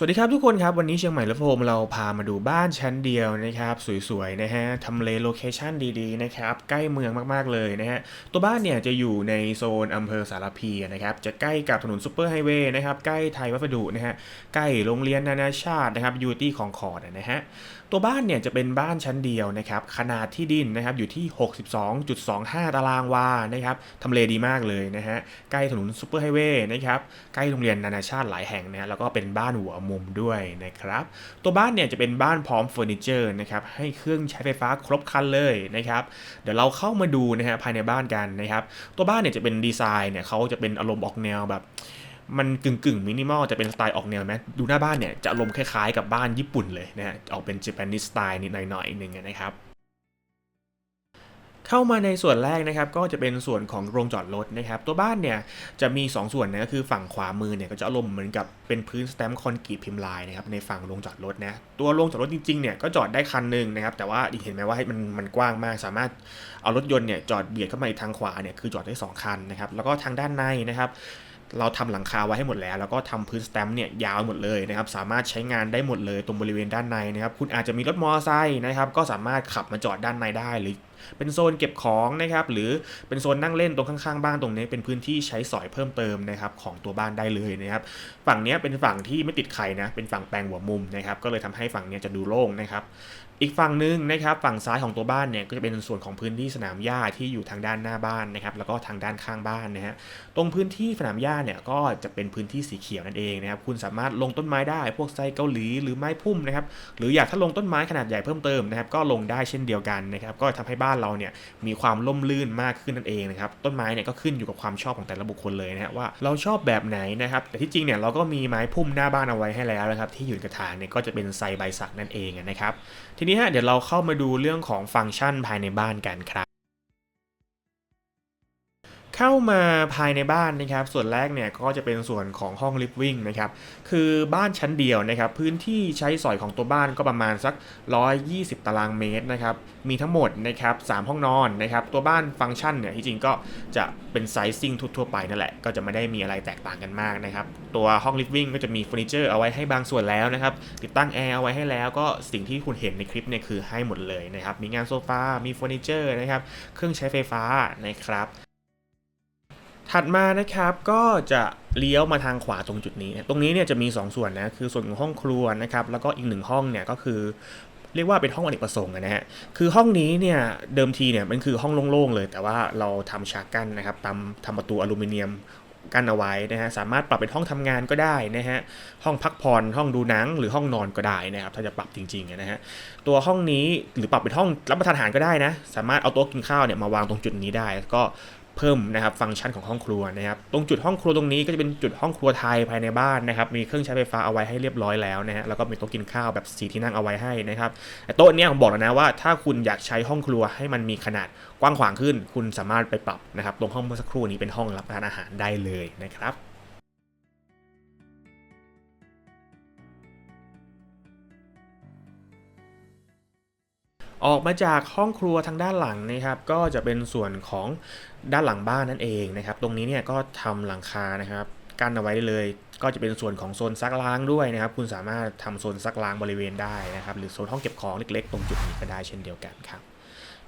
สวัสดีครับทุกคนครับ วันนี้เชียงใหม่และโฟมเราพามาดูบ้านชั้นเดียวนะครับ สวยๆนะฮะทำเลโลเคชันดีๆนะครับ ใกล้เมืองมากๆเลยนะฮะตัวบ้านเนี่ยจะอยู่ในโซนอำเภอสารพีนะครับ จะใกล้กับถนนซูเปอร์ไฮเวย์นะครับ ใกล้ไทยวัสดุนะฮะใกล้โรงเรียนนานาชาตินะครับยูตี้ของคอร์ดนะฮะตัวบ้านเนี่ยจะเป็นบ้านชั้นเดียวนะครับขนาดที่ดินนะครับอยู่ที่ 62.25 ตารางวานะครับทำเลดีมากเลยนะฮะใกล้ถนนซูเปอร์ไฮเวย์นะครับใกล้โรงเรียนนานาชาติหลายแห่งนะแล้วก็เป็นบ้านหัวมุมด้วยนะครับ ตัวบ้านเนี่ยจะเป็นบ้านพร้อมเฟอร์นิเจอร์นะครับ ให้เครื่องใช้ไฟฟ้าครบครันเลยนะครับ เดี๋ยวเราเข้ามาดูนะฮะภายในบ้านกันนะครับ ตัวบ้านเนี่ยจะเป็นดีไซน์เนี่ยเขาจะเป็นอารมณ์ออกแนวแบบมันกึ่งกึ่งมินิมอลจะเป็นสไตล์ออกแนวไหมดูหน้าบ้านเนี่ยจะอารมณ์คล้ายๆกับบ้านญี่ปุ่นเลยนะฮะออกเป็นญี่ปุ่นสไตล์นิดหน่อยๆหนึ่งนะครับ เข้ามาในส่วนแรกนะครับก็จะเป็นส่วนของโรงจอดรถนะครับตัวบ้านเนี่ยจะมี 2 ส่วนนะก็คือฝั่งขวามือเนี่ยก็จะอารมณ์เหมือนกับเป็นพื้นสแตมป์คอนกรีตพิมพ์ลายนะครับในฝั่งโรงจอดรถนะตัวโรงจอดรถจริงๆเนี่ยก็จอดได้คันหนึ่งนะครับแต่ว่าเห็นไหมว่ามันมันกว้างมาก สามารถเอารถยนต์เนี่ยจอดเบียดเข้ามาทางขวาเนี่ยคือจอดได้ 2 คันนะครับแล้วก็ทางด้านในนะครับเราทำหลังคาไว้ให้หมดแล้ว แล้วก็ทำพื้นสแตมป์เนี่ยยาวหมดเลยนะครับสามารถใช้งานได้หมดเลยตรงบริเวณด้านในนะครับคุณอาจจะมีรถมอเตอร์ไซค์นะครับก็สามารถขับมาจอดด้านในได้หรือ เป็นโซนเก็บของนะครับหรือเป็นโซนนั่งเล่นตรงข้างๆบ้านตรงนี้เป็นพื้นที่ใช้สอยเพิ่มเติมนะครับของตัวบ้านได้เลยนะครับฝั่งนี้เป็นฝั่งที่ไม่ติดใครนะเป็นฝั่งแปลงหัวมุมนะครับก็เลยทำให้ฝั่งนี้จะดูโล่งนะครับ อีกฝั่งหนึ่งนะครับฝั่งซ้ายของตัวบ้านเนี่ยก็จะเป็นส่วนของพื้นที่สนามหญ้าที่อยู่ทางด้านหน้าบ้านนะครับแล้วก็ทางด้านข้างบ้านนะฮะตรงพื้นที่สนามหญ้าเนี่ยก็จะเป็นพื้นที่สีเขียวนั่นเองนะครับคุณสามารถลงต้นไม้ได้ พวกไซเกาหลีหรือไม้พุ่มนะครับหรืออยากถ้าลงต้นไม้ขนาดใหญ่เพิ่มเติมนะครับก็ลงได้เช่นเดียวกันนะครับก็ทำให้บ้านเราเนี่ยมีความร่มรื่นมากขึ้นนั่นเองนะครับต้นไม้เนี่ยก็ขึ้นอยู่กับความชอบของแต่ละบุคคลเลยนะฮะว่าเราชอบแบบไหนนะครับแต่ที่จริงเนี่ยเราก็มีไม้พุ่มหน้าบ้านเอาไว้ให้แล้วนะครับที่อยู่กระถางเนี่ยก็จะเป็นไซใบสักนั่นเองนะครับทีนี้ฮะเดี๋ยวเราเข้ามาดูเรื่องของฟังก์ชันภายในบ้านกันครับ เข้ามาภายในบ้านนะครับ ส่วนแรกเนี่ยก็จะเป็นส่วนของห้องลิฟวิ่งนะครับคือบ้านชั้นเดียวนะครับ พื้นที่ใช้สอยของตัวบ้านก็ประมาณสัก 120 ตารางเมตรนะครับ มีทั้งหมดนะครับ3ห้องนอนนะครับ ตัวบ้านฟังก์ชันเนี่ยที่จริงก็จะเป็นไซซิ่งทั่วไปนั่นแหละ ก็จะไม่ได้มีอะไรแตกต่างกันมากนะครับ ตัวห้องลิฟวิ่งก็จะมีเฟอร์นิเจอร์เอาไว้ให้บางส่วนแล้วนะครับ ติดตั้งแอร์เอาไว้ให้แล้ว ก็สิ่งที่คุณเห็นในคลิปเนี่ยคือให้หมดเลยนะครับ มีงานโซฟา มีเฟอร์นิเจอร์นะครับ เครื่องใช้ไฟฟ้านะครับ ถัดมานะครับก็จะเลี้ยวมาทางขวาตรงจุดนี้ ตรงนี้เนี่ยจะมี 2 ส่วนนะคือส่วนของห้องครัวนะครับแล้วก็อีกหนึ่งห้องเนี่ยก็คือเรียกว่าเป็นห้องอเนกประสงค์นะฮะ คือห้องนี้เนี่ยเดิมทีเนี่ยมันคือห้องโล่งๆเลย แต่ว่าเราทำฉากกั้นนะครับตามทำประตูอลูมิเนียมกั้นเอาไว้นะฮะ สามารถปรับเป็นห้องทำงานก็ได้นะฮะ ห้องพักผ่อนห้องดูหนังหรือห้องนอนก็ได้นะครับ ถ้าจะปรับจริงๆนะฮะ ตัวห้องนี้หรือปรับเป็นห้องรับประทานอาหารก็ได้นะ สามารถเอาโต๊ะกินข้าวเนี่ยมาวางตรงจุดนี้ได้ ก็ เพิ่มนะครับฟังก์ชันของห้องครัวนะครับตรงจุดห้องครัวตรงนี้ก็จะเป็นจุดห้องครัวไทยภายในบ้านนะครับมีเครื่องใช้ไฟฟ้าเอาไว้ให้เรียบร้อยแล้วนะฮะแล้วก็มีโต๊ะกินข้าวแบบสีที่นั่งเอาไว้ให้นะครับแต่โต๊ะเนี้ยผมบอกแล้วนะว่าถ้าคุณอยากใช้ห้องครัวให้มันมีขนาดกว้างขวางขึ้น คุณสามารถไปปรับนะครับตรงห้องเมื่อสักครู่นี้เป็นห้องรับประทานอาหารได้เลยนะครับ ออกมาจากห้องครัวทางด้านหลังนะครับ ก็จะเป็นส่วนของด้านหลังบ้านนั่นเองนะครับ ตรงนี้เนี่ยก็ทำหลังคานะครับกั้นเอาไว้ได้เลย ก็จะเป็นส่วนของโซนซักล้างด้วยนะครับ คุณสามารถทำโซนซักล้างบริเวณได้นะครับ หรือโซนห้องเก็บของเล็กๆ ตรงจุดนี้ก็ได้เช่นเดียวกันครับ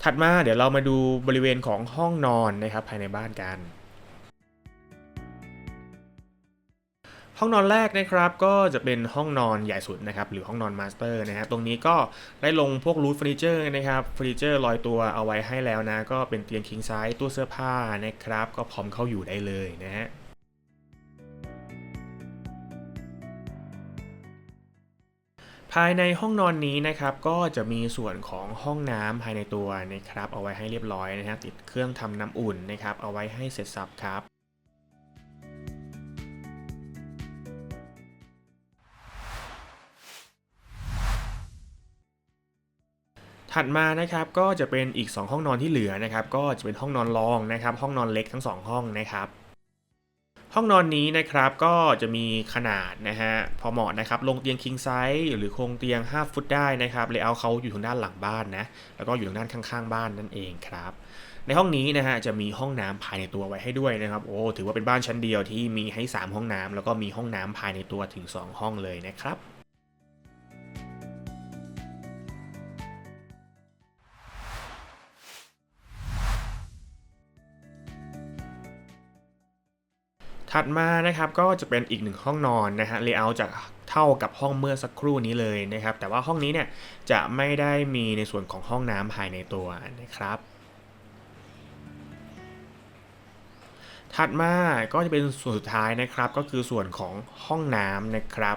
ถัดมาเดี๋ยวเรามาดูบริเวณของห้องนอนนะครับภายในบ้านกัน ห้องนอนแรกนะครับก็จะเป็นห้องนอนใหญ่สุดนะครับหรือห้องนอนมาสเตอร์นะฮะตรงนี้ก็ได้ลงพวกรูทเฟอร์นิเจอร์นะครับเฟอร์นิเจอร์ลอยตัวเอาไว้ให้แล้วนะ ก็เป็นเตียงคิงไซส์ตู้เสื้อผ้านะครับ ก็พร้อมเข้าอยู่ได้เลยนะฮะภายในห้องนอนนี้นะครับก็จะมีส่วนของห้องน้ำภายในตัวนะครับเอาไว้ให้เรียบร้อยนะฮะติดเครื่องทำน้ำอุ่นนะครับเอาไว้ให้เสร็จสับครับ ถัดมานะครับก็จะเป็นอีก 2 ห้องนอนที่เหลือนะครับ ก็จะเป็นห้องนอนรองนะครับ ห้องนอนเล็กทั้ง 2 ห้องนะครับ ห้องนอนนี้นะครับก็จะมีขนาดนะฮะพอเหมาะนะครับลงเตียง king size หรือโครงเตียง 5 ฟุตได้นะครับเลเยอร์เขาอยู่ทางด้านหลังบ้านนะแล้วก็อยู่ทางด้านข้างๆ บ้านนั่นเองครับในห้องนี้นะฮะจะมีห้องน้ำภายในตัวไว้ให้ด้วยนะครับโอ้ถือว่าเป็นบ้านชั้นเดียวที่มีให้ 3 ห้องน้ำแล้วก็มีห้องน้ำภายในตัวถึง 2 ห้องเลยนะครับ ถัดมานะครับก็จะเป็นอีกหนึ่งห้องนอนนะฮะเลเยอร์จะเท่ากับห้องเมื่อสักครู่นี้เลยนะครับ แต่ว่าห้องนี้เนี่ยจะไม่ได้มีในส่วนของห้องน้ำภายในตัวนะครับถัดมาก็จะเป็นส่วนสุดท้ายนะครับ ก็คือส่วนของห้องน้ำนะครับ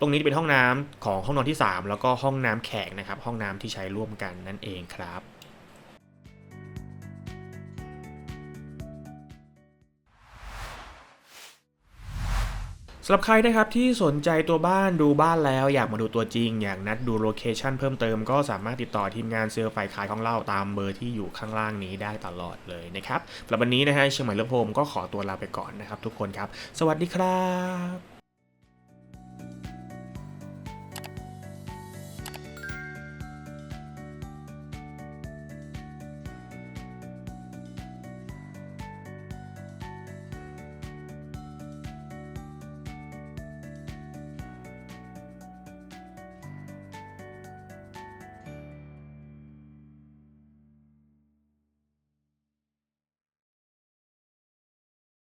ตรงนี้จะเป็นห้องน้ำของห้องนอนที่ 3 แล้วก็ห้องน้ำแขกนะครับ ห้องน้ำที่ใช้ร่วมกันนั่นเองครับำหรับใครนะครับที่สนใจตัวบ้านดูบ้านแล้วอยากมาดูตัวจริง อยากนัดดูโลเคชันเพิ่มเติมก็สามารถติดต่อทีมงานเซลล์ฝ่ายขายของเราตามเบอร์ที่อยู่ข้างล่างนี้ได้ตลอดเลยนะครับสำหรับวันนี้นะฮะเชียงใหม่เลิฟโฮมก็ขอตัวลาไปก่อนนะครับทุกคนครับ สวัสดีครับ